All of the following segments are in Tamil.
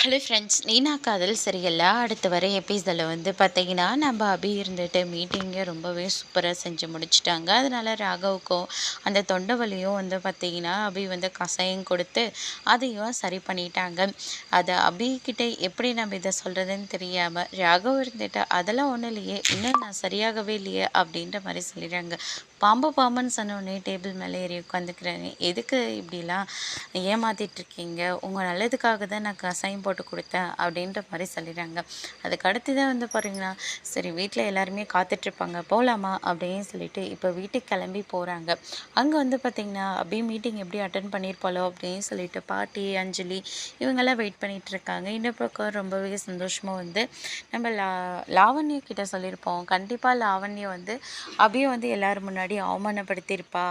ஹலோ ஃப்ரெண்ட்ஸ் நீனா காதல் சரியில்லை அடுத்து வர எபிசோடில் வந்து பார்த்தீங்கன்னா நம்ம அபி இருந்துட்டு மீட்டிங்கை ரொம்பவே சூப்பராக செஞ்சு முடிச்சிட்டாங்க. அதனால் ராகவுக்கும் அந்த தொண்டை வலியும் வந்து பார்த்தீங்கன்னா அபி வந்து கசாயம் கொடுத்து அதையும் சரி பண்ணிட்டாங்க. அதை அபிக்கிட்ட எப்படி நம்ம இதை சொல்கிறதுன்னு தெரியாமல் ராகவ் இருந்துட்டு அதெல்லாம் ஒன்றும் இல்லையே இன்னும் நான் சரியாகவே இல்லையே அப்படின்ற மாதிரி சொல்லிடுறாங்க. பாம்பு பாம்புன்னு சொன்னோடனே டேபிள் மேலே ஏறி உட்காந்துக்கிறேன் எதுக்கு இப்படிலாம் ஏமாத்திட்டு இருக்கீங்க? உங்கள் நல்லதுக்காக தான் நான் கசாயம் போட்டு கொடுத்தேன் அப்படின்ற மாதிரி சொல்லிடுறாங்க. அதுக்கு அடுத்து தான் வந்து பாருங்கன்னா சரி வீட்டில் எல்லாருமே காத்துட்ருப்பாங்க போகலாமா அப்படின்னு சொல்லிட்டு இப்போ வீட்டுக்கு கிளம்பி போகிறாங்க அங்கே வந்து பார்த்திங்கன்னா அப்படியே மீட்டிங் எப்படி அட்டன் பண்ணியிருப்பாளோ அப்படின்னு சொல்லிட்டு பாட்டி அஞ்சலி இவங்கெல்லாம் வெயிட் பண்ணிகிட்டு இருக்காங்க இந்த பக்கம் ரொம்பவே சந்தோஷமாக வந்து நம்ம லா லாவண்யா கிட்ட சொல்லியிருப்போம். கண்டிப்பாக லாவண்யா வந்து அப்படியே வந்து எல்லோரும் முன்னாடி அவமானப்படுத்தியிருப்பா.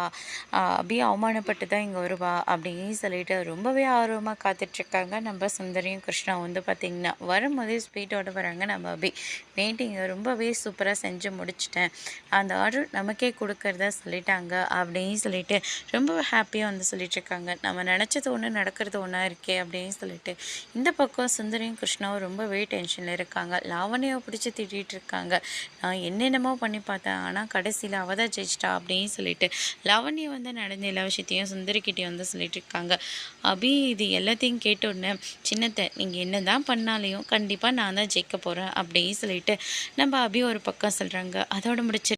அப்படியே அவமானப்பட்டு தான் இங்கே வருவா அப்படின்னு சொல்லிட்டு ரொம்பவே ஆர்வமாக காத்துட்ருக்காங்க நம்ம சுந்தரியும் கிருஷ்ணா வந்து பார்த்திங்கன்னா வரும்போதே ஸ்வீட்டோட வராங்க நம்ம அபி பெயிண்டிங்கை ரொம்பவே சூப்பராக செஞ்சு முடிச்சிட்டேன். அந்த ஆர்டர் நமக்கே கொடுக்கறதா சொல்லிட்டாங்க அப்படின்னு சொல்லிட்டு ரொம்ப ஹாப்பியாக வந்து சொல்லிட்டுருக்காங்க நம்ம நினச்சது ஒன்று நடக்கிறது ஒன்றா இருக்கே அப்படின்னு சொல்லிட்டு இந்த பக்கம் சுந்தரியும் கிருஷ்ணாவும் ரொம்பவே டென்ஷனில் இருக்காங்க. லாவணியை பிடிச்சி திட்டிகிட்டு இருக்காங்க. நான் என்னென்னமோ பண்ணி பார்த்தேன். ஆனால் கடைசியில் அவள் தான் ஜெயிச்சிட்டா அப்படின்னு சொல்லிட்டு லாவணியை வந்து நடந்த எல்லா விஷயத்தையும் சுந்தரிக்கிட்டே வந்து சொல்லிட்டு இருக்காங்க. அபி இது எல்லாத்தையும் கேட்டோடனே சின்னத்தை நீங்கள் என்ன தான் பண்ணாலையும் கண்டிப்பாக நான் தான் ஜெயிக்க போகிறேன் அப்படின்னு சொல்லிட்டு நம்ம அபி ஒரு பக்கம் சொல்கிறாங்க அதோட முடிச்சு